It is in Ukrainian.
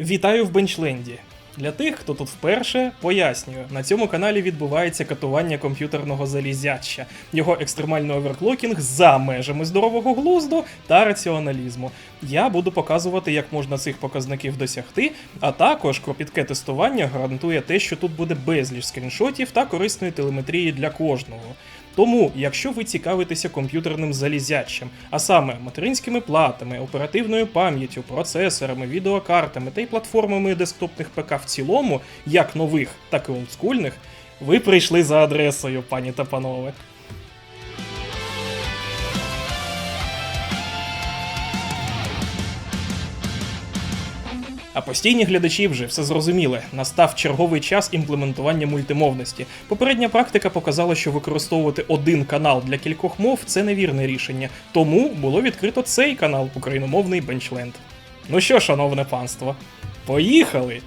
Вітаю в Бенчленді. Для тих, хто тут вперше, пояснюю, на цьому каналі відбувається катування комп'ютерного залізяча, його екстремальний оверклокінг за межами здорового глузду та раціоналізму. Я буду показувати, як можна цих показників досягти, а також кропітке тестування гарантує те, що тут буде безліч скріншотів та корисної телеметрії для кожного. Тому, якщо ви цікавитеся комп'ютерним залізячим, а саме материнськими платами, оперативною пам'яттю, процесорами, відеокартами та й платформами десктопних ПК в цілому, як нових, так і олдскульних, ви прийшли за адресою, пані та панове. А постійні глядачі вже все зрозуміли. Настав черговий час імплементування мультимовності. Попередня практика показала, що використовувати один канал для кількох мов це невірне рішення. Тому було відкрито цей канал україномовний Бенчленд. Ну що, шановне панство, поїхали!